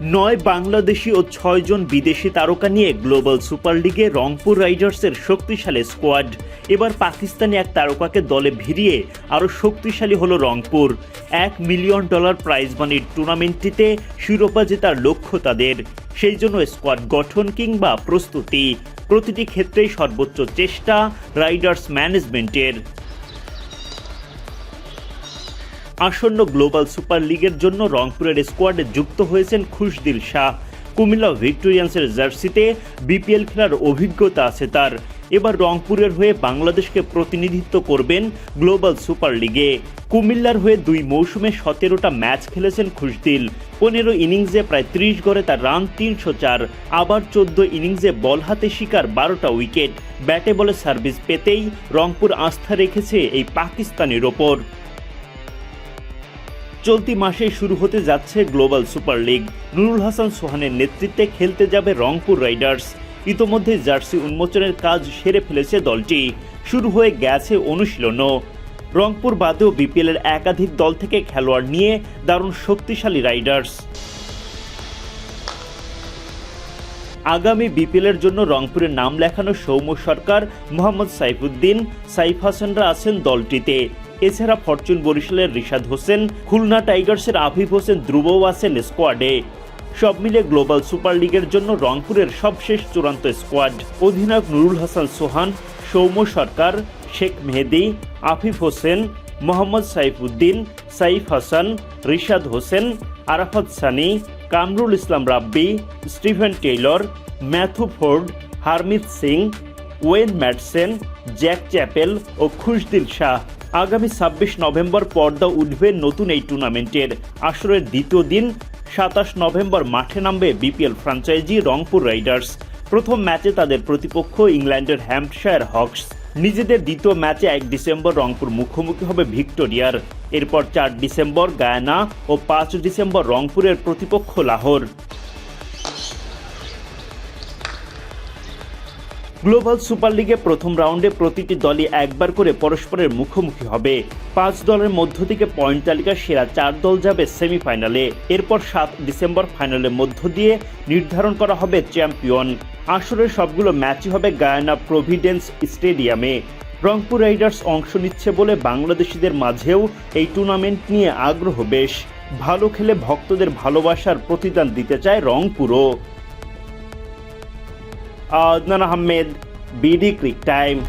নয় বাংলাদেশি ও ছয়জন বিদেশি তারকা নিয়ে গ্লোবাল সুপার লিগে রংপুর রাইডার্সের শক্তিশালী স্কোয়াড। এবার পাকিস্তানি এক তারকাকে দলে ভিড়িয়ে আরও শক্তিশালী হলো রংপুর। এক মিলিয়ন ডলার প্রাইজ মানির টুর্নামেন্টটিতে শিরোপা জেতার লক্ষ্য তাদের। সেই জন্য স্কোয়াড গঠন কিংবা প্রস্তুতি। প্রতিটি ক্ষেত্রেই সর্বোচ্চ চেষ্টা রাইডার্স ম্যানেজমেন্টের। আসন্ন গ্লোবাল সুপার লিগের জন্য রংপুরের স্কোয়াডে যুক্ত হয়েছেন খুশদিল শাহ। কুমিল্লা ভিক্টোরিয়ান্সের জার্সিতে বিপিএল খেলার অভিজ্ঞতা আছে তার। এবার রংপুরের হয়ে বাংলাদেশকে প্রতিনিধিত্ব করবেন গ্লোবাল সুপার লিগে। কুমিল্লার হয়ে দুই মৌসুমে সতেরোটা ম্যাচ খেলেছেন খুশদিল। পনেরো ইনিংসে প্রায় ত্রিশ গড়ে তার রান তিনশো চার। আবার চোদ্দ ইনিংসে বল হাতে শিকার বারোটা উইকেট। ব্যাটে বলে সার্ভিস পেতেই রংপুর আস্থা রেখেছে এই পাকিস্তানের ওপর। চলতি মাসে শুরু হতে যাচ্ছে global super league. Nurul Hasan সোহানের নেতৃত্বে খেলতে যাবে রংপুর রাইডার্স। ইতোমধ্যে জার্সি উন্মোচনের কাজ সেরে ফেলেছে দলটি। শুরু হয়ে গেছে অনুশীলনও। রংপুর বাদেও বিপিএলের একাধিক দল থেকে খেলোয়াড় নিয়ে দারুণ শক্তিশালী রাইডার্স। আগামী বিপিএলের জন্য রংপুরে নাম লেখানো সৌম্য সরকার, মোহাম্মদ সাইফুদ্দিন, সাইফ হাসানরা আছেন দলটিতে। এছাড়া ফরচুন বরিশালের রিশাদ হোসেন, খুলনা টাইগার্সের আফিফ হোসেন ধ্রুবও আছেন স্কোয়াডে সব মিলে গ্লোবাল সুপার লিগের জন্য রংপুরের সবশেষ চূড়ান্ত স্কোয়াড অধিনায়ক Nurul Hasan Sohan, Soumya Sarkar, Sheikh Mehedi, Afif Hossain, Mohammad Saifuddin, Saif Hasan, Rishad Hossain, Arafat Sunny, Kamrul Islam Rabbi, Steven Taylor, Matthew Ford, Harmeet Singh, Wayne Madsen, Zak Chappell ও খুশদিল শাহ। আগামী ছাব্বিশ November পর্দা উঠবে নতুন এই টুর্নামেন্টের। আসরের দ্বিতীয় দিন, সাতাশ নভেম্বর মাঠে নামবে বিপিএল ফ্র্যাঞ্চাইজি রংপুর রাইডার্স। প্রথম ম্যাচে তাদের প্রতিপক্ষ ইংল্যান্ডের হ্যাম্পশায়ার হকস নিজেদের দ্বিতীয় ম্যাচে এক ডিসেম্বর রংপুর মুখোমুখি হবে ভিক্টোরিয়ার। এরপর চার ডিসেম্বর গায়ানা ও পাঁচ ডিসেম্বর রংপুরের প্রতিপক্ষ লাহোর। গ্লোবাল সুপার লিগে প্রথম রাউন্ডে প্রতিটি দলই একবার করে পরস্পরের মুখোমুখি হবে। পাঁচ দলের মধ্য থেকে পয়েন্ট তালিকার সেরা চার দল যাবে সেমিফাইনালে। এরপর সাত ডিসেম্বর ফাইনালের মধ্য দিয়ে নির্ধারণ করা হবে চ্যাম্পিয়ন। আসরের সবগুলো ম্যাচই হবে গায়ানা প্রভিডেন্স স্টেডিয়ামে। রংপুর রাইডার্স অংশ নিচ্ছে বলে বাংলাদেশিদের মাঝেও এই টুর্নামেন্ট নিয়ে আগ্রহ বেশ। ভালো খেলে ভক্তদের ভালোবাসার প্রতিদান দিতে চায় রংপুরও। अदान हमेद बी क्रिक टाइम